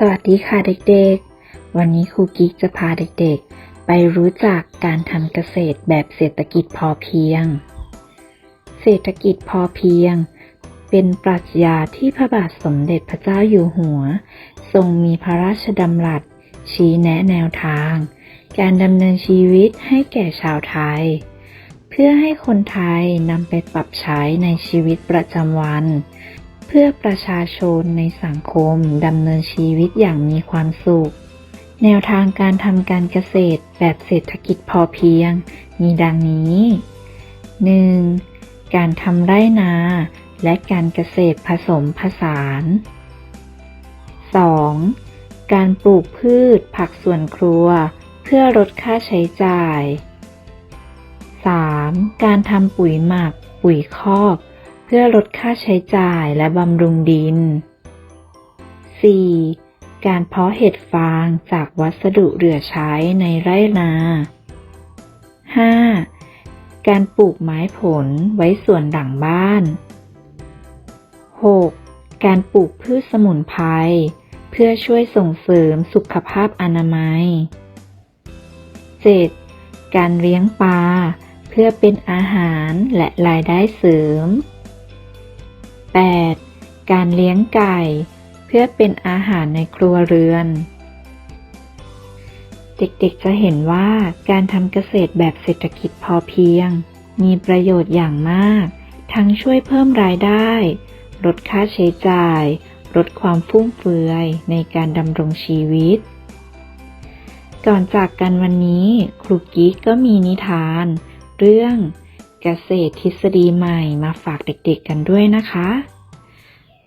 สวัสดีค่ะเด็กๆ วันนี้ครูกิ๊กจะพาเด็กๆ ไปรู้จักการทำเกษตรแบบเศรษฐกิจพอเพียง เศรษฐกิจพอเพียง เป็นปรัชญาที่พระบาทสมเด็จพระเจ้าอยู่หัว ทรงมีพระราชดำรัส ชี้แนะแนวทาง การดำเนินชีวิตให้แก่ชาวไทย เพื่อให้คนไทยนำไปปรับใช้ในชีวิตประจำวัน เพื่อประชาชนในสังคมดำเนินชีวิตอย่างมีความสุข แนวทางการทำการเกษตรแบบเศรษฐกิจพอเพียง มีดังนี้ 1. การทำไร่นา และการเกษตรผสมผสาน 2. การปลูกพืชผักสวนครัว เพื่อลดค่าใช้จ่าย 3. การทำปุ๋ยหมัก ปุ๋ยคอก เพื่อลดค่าใช้จ่ายและบำรุงดิน 4. การเพาะเห็ดฟางจากวัสดุเหลือใช้ในไร่นา 5. การปลูกไม้ผลไว้ส่วนหลังบ้าน 6. การปลูกพืชสมุนไพรเพื่อช่วยส่งเสริมสุขภาพอนามัย 7. การเลี้ยงปลาเพื่อเป็นอาหารและรายได้เสริม 8. การเลี้ยงไก่ เพื่อเป็นอาหารในครัวเรือน เด็กๆจะเห็นว่าการทำเกษตรแบบเศรษฐกิจพอเพียง มีประโยชน์อย่างมาก ทั้งช่วยเพิ่มรายได้ ลดค่าใช้จ่าย ลดความฟุ่มเฟือยในการดำรงชีวิต ก่อนจากกันวันนี้ ครูกิ๊กก็มีนิทาน เรื่อง เกษตรทฤษฎีใหม่มาฝากเด็กๆกันด้วยนะคะ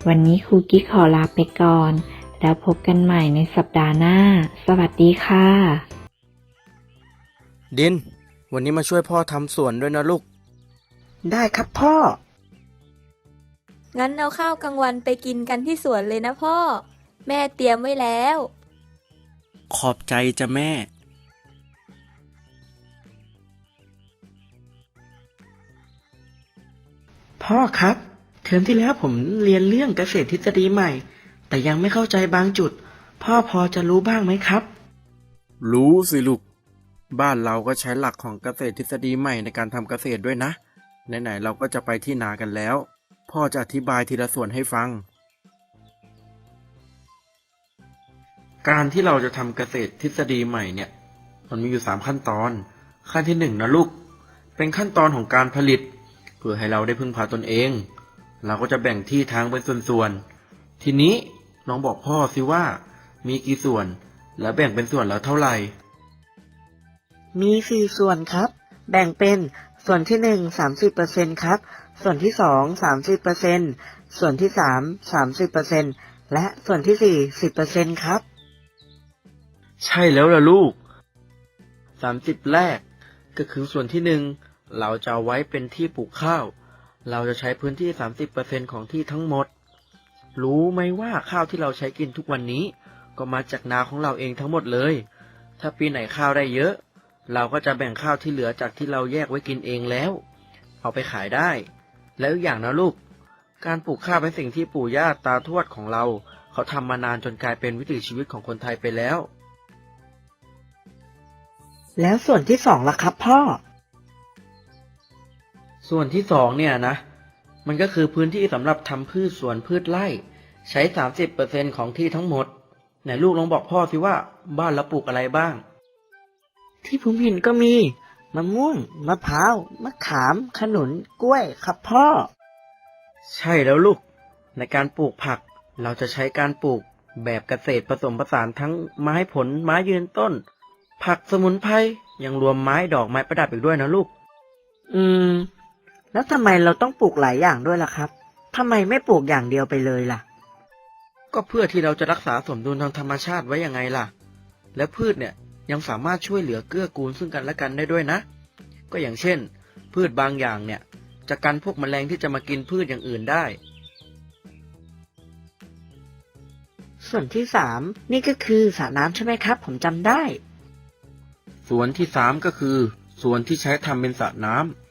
วันนี้ครูกิ๊กขอลาไปก่อน แล้วพบกันใหม่ในสัปดาห์หน้า สวัสดีค่ะ ดิน วันนี้มาช่วยพ่อทำสวนด้วยนะลูก ได้ครับพ่อ งั้นเอาข้าวกลางวันไปกินกันที่สวนเลยนะพ่อ แม่เตรียมไว้แล้ว ขอบใจจ้ะแม่ พ่อครับ เทอมที่แล้วผมเรียนเรื่องเกษตรทฤษฎีใหม่ แต่ยังไม่เข้าใจบางจุด พ่อพอจะรู้บ้างไหมครับ รู้สิลูก บ้านเราก็ใช้หลักของเกษตรทฤษฎีใหม่ในการทำเกษตรด้วยนะ ไหนๆเราก็จะไปที่นากันแล้ว พ่อจะอธิบายทีละส่วนให้ฟัง การที่เราจะทำเกษตรทฤษฎีใหม่เนี่ย มันมีอยู่สามขั้นตอน ขั้นที่หนึ่งนะลูก เป็นขั้นตอนของการผลิต เพื่อให้เราได้พึ่งพาตนเอง เราก็จะแบ่งที่ทางเป็นส่วนๆ ทีนี้น้องบอกพ่อสิว่า มีกี่ส่วน แล้วแบ่งเป็นส่วนแล้วเท่าไหร่ มีสี่ส่วนครับ แบ่งเป็นส่วนที่หนึ่งสามสิบเปอร์เซ็นครับ ส่วนที่สองสามสิบเปอร์เซ็นส่วนที่สามสามสิบเปอร์เซ็นและส่วนที่สี่สิบเปอร์เซ็นครับ ใช่แล้วล่ะลูกสามสิบแรกก็คือส่วนที่หนึ่ง เราจะเอาไว้เป็นที่ปลูกข้าว เราจะใช้พื้นที่สามสิบเปอร์เซ็นของที่ทั้งหมด รู้ไหมว่าข้าวที่เราใช้กินทุกวันนี้ ก็มาจากนาของเราเองทั้งหมดเลย ถ้าปีไหนข้าวได้เยอะ เราก็จะแบ่งข้าวที่เหลือจากที่เราแยกไว้กินเองแล้ว เอาไปขายได้ แล้วอย่างนะลูก การปลูกข้าวเป็นสิ่งที่ปู่ย่าตาทวดของเรา เขาทำมานานจนกลายเป็นวิถีชีวิตของคนไทยไปแล้ว แล้วส่วนที่สองล่ะครับพ่อ ส่วนที่สองเนี่ยนะ มันก็คือพื้นที่สำหรับทำพืชสวนพืชไร่ ใช้สามสิบเปอร์เซ็นของที่ทั้งหมด ไหนลูกลองบอกพ่อสิว่าบ้านเราปลูกอะไรบ้าง ที่ผมเห็นก็มี มะม่วง มะพร้าว มะขาม ขนุน กล้วย ครับพ่อ ใช่แล้วลูก ในการปลูกผัก เราจะใช้การปลูกแบบเกษตรผสมผสานทั้งไม้ผลไม้ยืนต้น ผักสมุนไพรยังรวมไม้ดอกไม้ประดับอีกด้วยนะลูก อืม แล้วทำไมเราต้องปลูกหลายอย่างด้วยล่ะครับทำไมไม่ปลูกอย่างเดียวไปเลยล่ะ ก็เพื่อที่เราจะรักษาสมดุลทางธรรมชาติไว้ยังไงล่ะ และพืชเนี่ยยังสามารถช่วยเหลือเกื้อกูลซึ่งกันและกันได้ด้วยนะ ก็อย่างเช่น พืชบางอย่างเนี่ย จะกันพวกแมลงที่จะมากินพืชอย่างอื่นได้ ส่วนที่สามนี่ก็คือสระน้ำใช่ไหมครับ ผมจำได้ ส่วนที่สามก็คือ ส่วนที่ใช้ทำเป็นสระน้ำ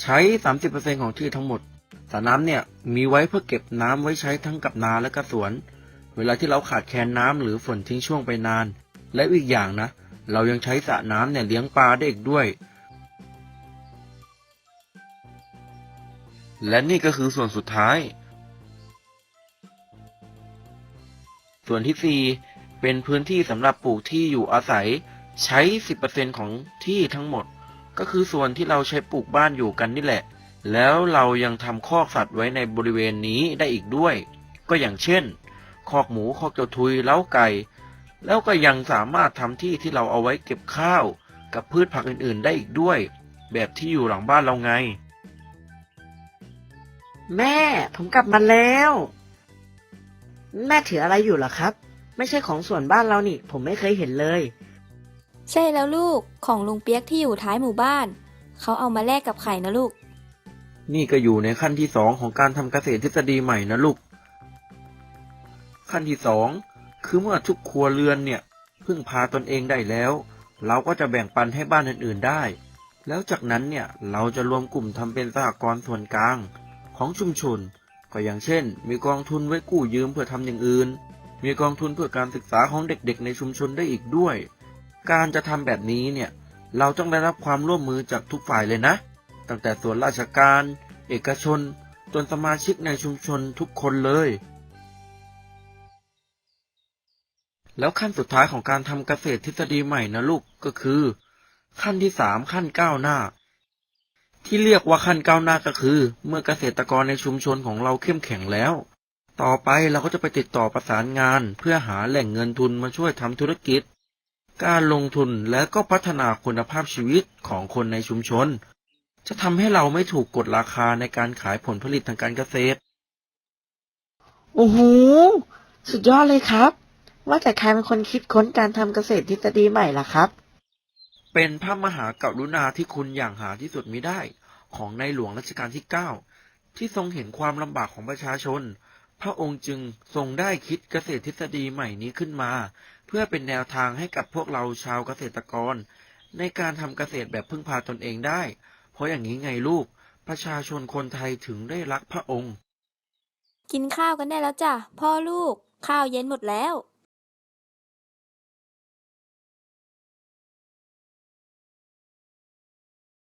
ใช้สามสิบเปอร์เซ็นของที่ทั้งหมดสระน้ำเนี่ยมีไว้เพื่อเก็บน้ำไว้ใช้ทั้งกับนาและก็สวน เวลาที่เราขาดแคลนน้ำหรือฝนทิ้งช่วงไปนาน และอีกอย่างนะ เรายังใช้สระน้ำเนี่ยเลี้ยงปลาได้อีกด้วย และนี่ก็คือส่วนสุดท้าย ส่วนที่ 4 เป็นพื้นที่สำหรับปลูกที่อยู่อาศัยใช้ 10%ของที่ทั้งหมด ก็คือส่วนที่เราใช้ปลูกบ้านอยู่กันนี่แหละ แล้วเรายังทำคอกสัตว์ไว้ในบริเวณนี้ได้อีกด้วย ก็อย่างเช่น คอกหมูคอกเจ้าทุยเล้าไก่ แล้วก็ยังสามารถทำที่ที่เราเอาไว้เก็บข้าว กับพืชผักอื่นๆ ได้อีกด้วย แบบที่อยู่หลังบ้านเราไง แม่ ผมกลับมาแล้ว แม่ถืออะไรอยู่เหรอครับ ไม่ใช่ของส่วนบ้านเรานี่ ผมไม่เคยเห็นเลย ใช่แล้วลูกของลุงเปียกที่อยู่ท้ายหมู่บ้าน เขาเอามาแลกกับไข่นะลูก นี่ก็อยู่ในขั้นที่สองของการทำเกษตรทฤษฎีใหม่นะลูก ขั้นที่สองคือเมื่อทุกครัวเรือนเนี่ยพึ่งพาตนเองได้แล้ว เราก็จะแบ่งปันให้บ้านอื่นๆได้ แล้วจากนั้นเนี่ยเราจะรวมกลุ่มทำเป็นสหกรณ์ส่วนกลางของชุมชน ก็อย่างเช่น มีกองทุนไว้กู้ยืมเพื่อทำอย่างอื่น มีกองทุนเพื่อการศึกษาของเด็กๆ ในชุมชนได้อีกด้วย การจะทำแบบนี้เนี่ยเราต้องได้รับความร่วมมือจากทุกฝ่ายเลยนะ ตั้งแต่ส่วนราชการ เอกชน จนสมาชิกในชุมชนทุกคนเลย แล้วขั้นสุดท้ายของการทำเกษตรทฤษฎีใหม่นะลูกก็คือ ขั้นที่สามขั้นก้าวหน้า ที่เรียกว่าขั้นก้าวหน้าก็คือ เมื่อเกษตรกรในชุมชนของเราเข้มแข็งแล้ว ต่อไปเราก็จะไปติดต่อประสานงาน เพื่อหาแหล่งเงินทุนมาช่วยทำธุรกิจ การลงทุนและก็พัฒนาคุณภาพชีวิตของคนในชุมชน จะทำให้เราไม่ถูกกดราคาในการขายผลผลิตทางการเกษตร โอ้โห สุดยอดเลยครับ ว่าแต่ใครเป็นคนคิดค้นการทำเกษตรทฤษฎีใหม่ล่ะครับ เป็นพระมหากรุณาธิคุณอย่างหาที่สุดมิได้ ของในหลวงรัชกาลที่ 9 ที่ทรงเห็นความลำบากของประชาชน พระองค์จึงทรงได้คิดเกษตรทฤษฎีใหม่นี้ขึ้นมา เพื่อเป็นแนวทางให้กับพวกเราชาวเกษตรกร ในการทำเกษตรแบบพึ่งพาตนเองได้ เพราะอย่างนี้ไงลูก ประชาชนคนไทยถึงได้รักพระองค์ กินข้าวกันได้แล้วจ้ะพ่อลูก ข้าวเย็นหมดแล้ว